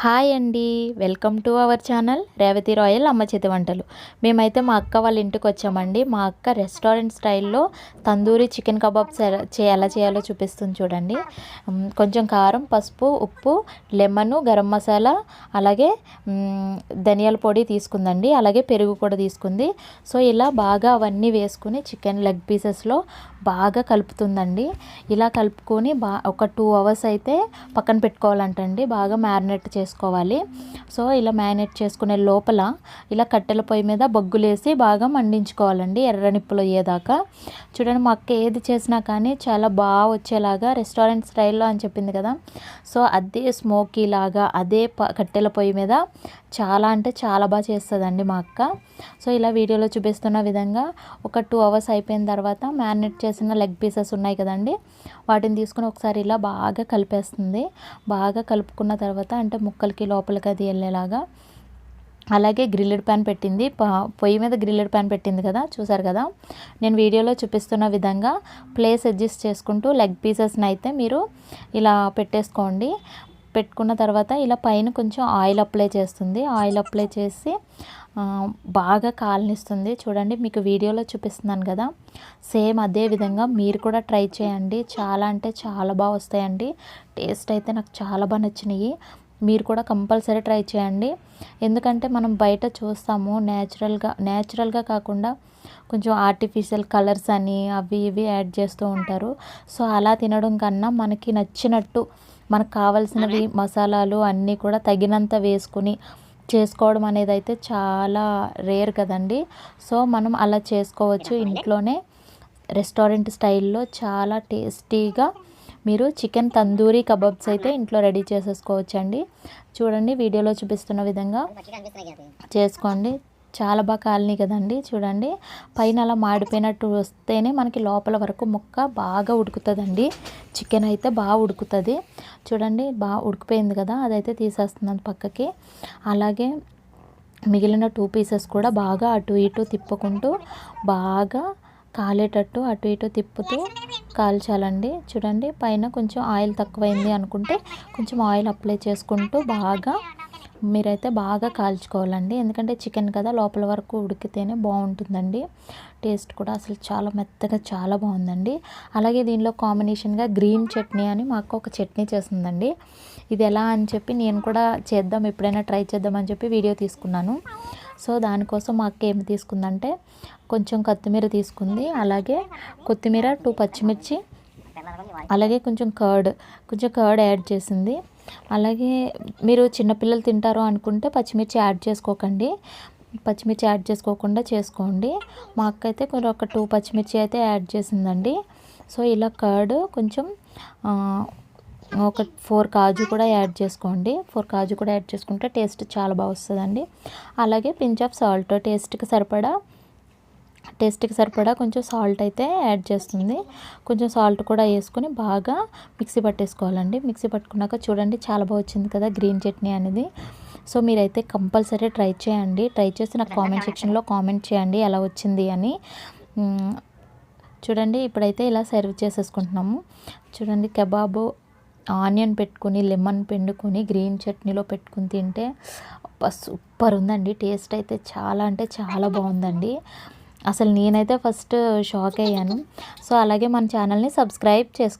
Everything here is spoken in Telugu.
హాయ్ అండి. Welcome to our channel Revathi Royal అమ్మ చేతి వంటలు. మేమైతే మా అక్క వాళ్ళ ఇంటికి వచ్చామండి. మా అక్క రెస్టారెంట్ స్టైల్లో తందూరి చికెన్ కబాబ్స్ ఎలా చే- ఎలా చేయాలో చూపిస్తుంది చూడండి. కొంచెం కారం పసుపు ఉప్పు లెమన్ గరం మసాలా అలాగే ధనియాల పొడి తీసుకుందండి. అలాగే పెరుగు కూడా తీసుకుంది. సో ఇలా బాగా అవన్నీ వేసుకుని చికెన్ లెగ్ పీసెస్లో బాగా కలుపుతుందండి. ఇలా కలుపుకొని బా ఒక టూ అవర్స్ అయితే పక్కన పెట్టుకోవాలంటండి. బాగా మ్యారినేట్ చేసుకోవాలి. సో ఇలా మ్యారినేట్ చేసుకునే లోపల ఇలా కట్టెల పొయ్యి మీద బొగ్గులేసి బాగా మండించుకోవాలండి ఎర్ర నిప్పులు అయ్యేదాకా. చూడండి మా అక్క ఏది చేసినా కానీ చాలా బాగా వచ్చేలాగా రెస్టారెంట్ స్టైల్లో అని చెప్పింది కదా. సో అదే స్మోకీ లాగా అదే ప కట్టెల పొయ్యి మీద చాలా అంటే చాలా బాగా చేస్తుందండి మా అక్క. సో ఇలా వీడియోలో చూపిస్తున్న విధంగా ఒక టూ అవర్స్ అయిపోయిన తర్వాత మ్యారినేట్ చేసిన లెగ్ పీసెస్ ఉన్నాయి కదండి వాటిని తీసుకుని ఒకసారి ఇలా బాగా కలిపేస్తుంది. బాగా కలుపుకున్న తర్వాత అంటే ముక్కలకి లోపలికి అది వెళ్ళేలాగా. అలాగే గ్రిల్లెడ్ ప్యాన్ పెట్టింది. పొయ్యి మీద గ్రిల్లెడ్ ప్యాన్ పెట్టింది కదా చూసారు కదా? నేను వీడియోలో చూపిస్తున్న విధంగా ప్లేస్ అడ్జస్ట్ చేసుకుంటూ లెగ్ పీసెస్ని అయితే మీరు ఇలా పెట్టేసుకోండి. పెట్టుకున్న తర్వాత ఇలా పైన కొంచెం ఆయిల్ అప్లై చేస్తుంది. ఆయిల్ అప్లై చేసి బాగా కాలనిస్తుంది. చూడండి మీకు వీడియోలో చూపిస్తున్నాను కదా. సేమ్ అదే విధంగా మీరు కూడా ట్రై చేయండి. చాలా అంటే చాలా బాగా వస్తాయండి. టేస్ట్ అయితే నాకు చాలా బాగా నచ్చినాయి. మీరు కూడా కంపల్సరీ ట్రై చేయండి. ఎందుకంటే మనం బయట చూస్తాము న్యాచురల్గా న్యాచురల్గా కాకుండా కొంచెం ఆర్టిఫిషియల్ కలర్స్ అని అవి ఇవి యాడ్ చేస్తూ ఉంటారు. సో అలా తినడం కన్నా మనకి నచ్చినట్టు మనకు కావాల్సినవి మసాలాలు అన్నీ కూడా తగినంత వేసుకుని చేసుకోవడం అనేది అయితే చాలా రేర్ కదండి. సో మనం అలా చేసుకోవచ్చు ఇంట్లోనే. రెస్టారెంట్ స్టైల్లో చాలా టేస్టీగా మీరు చికెన్ తందూరి కబాబ్స్ అయితే ఇంట్లో రెడీ చేసేసుకోవచ్చండి. చూడండి వీడియోలో చూపిస్తున్న విధంగా చేసుకోండి. చాలా బాగా కాలనీ కదండి చూడండి. పైన అలా మాడిపోయినట్టు వస్తేనే మనకి లోపల వరకు ముక్క బాగా ఉడుకుతుందండి. చికెన్ అయితే బాగా ఉడుకుతుంది. చూడండి బాగా ఉడికిపోయింది కదా అదైతే తీసేస్తున్నాను పక్కకి. అలాగే మిగిలిన టూ పీసెస్ కూడా బాగా అటు ఇటు తిప్పుకుంటూ బాగా కాలేటట్టు అటు ఇటు తిప్పుతూ కాల్చాలండి. చూడండి పైన కొంచెం ఆయిల్ తక్కువైంది అనుకుంటే కొంచెం ఆయిల్ అప్లై చేసుకుంటూ బాగా మీరైతే బాగా కాల్చుకోవాలండి. ఎందుకంటే చికెన్ కదా లోపల వరకు ఉడికితేనే బాగుంటుందండి. టేస్ట్ కూడా అసలు చాలా మెత్తగా చాలా బాగుందండి. అలాగే దీనిలో కాంబినేషన్గా గ్రీన్ చట్నీ అని మాకు ఒక చట్నీ చేస్తుందండి ఇది ఎలా అని చెప్పి నేను కూడా చేద్దాం ఎప్పుడైనా ట్రై చేద్దామని చెప్పి వీడియో తీసుకున్నాను. సో దానికోసం మా అక్క ఏమి తీసుకుందంటే కొంచెం కొత్తిమీర తీసుకుంది. అలాగే కొత్తిమీర టూ పచ్చిమిర్చి అలాగే కొంచెం కర్డ్ కొంచెం కర్డ్ యాడ్ చేసింది. అలాగే మీరు చిన్నపిల్లలు తింటారు అనుకుంటే పచ్చిమిర్చి యాడ్ చేసుకోకండి. పచ్చిమిర్చి యాడ్ చేసుకోకుండా చేసుకోండి. మా అక్క అయితే కొంచెం ఒక టూ పచ్చిమిర్చి అయితే యాడ్ చేసిందండి. సో ఇలా కర్డ్ కొంచెం ఒక ఫోర్ కాజు కూడా యాడ్ చేసుకోండి. ఫోర్ కాజు కూడా యాడ్ చేసుకుంటే టేస్ట్ చాలా బాగా వస్తుందండి. అలాగే పించ్ ఆఫ్ సాల్ట్ టేస్ట్కి సరిపడా టేస్ట్కి సరిపడా కొంచెం సాల్ట్ అయితే యాడ్ చేస్తుంది. కొంచెం సాల్ట్ కూడా వేసుకొని బాగా మిక్సీ పట్టేసుకోవాలండి. మిక్సీ పట్టుకున్నాక చూడండి చాలా బాగా వచ్చింది కదా గ్రీన్ చట్నీ అనేది. సో మీరైతే కంపల్సరీ ట్రై చేయండి. ట్రై చేసి నాకు కామెంట్ సెక్షన్లో కామెంట్ చేయండి ఎలా వచ్చింది అని. చూడండి ఇప్పుడైతే ఇలా సర్వ్ చేసేసుకుంటున్నాము. చూడండి కబాబు ఆనియన్ పెట్టుకొని లెమన్ పిండుకొని గ్రీన్ చట్నీలో పెట్టుకుని తింటే సూపర్ ఉందండి. టేస్ట్ అయితే చాలా అంటే చాలా బాగుందండి. అసలు నేనైతే ఫస్ట్ షాక్ అయ్యాను. సో అలాగే మన ఛానల్ని సబ్స్క్రైబ్ చేసుకో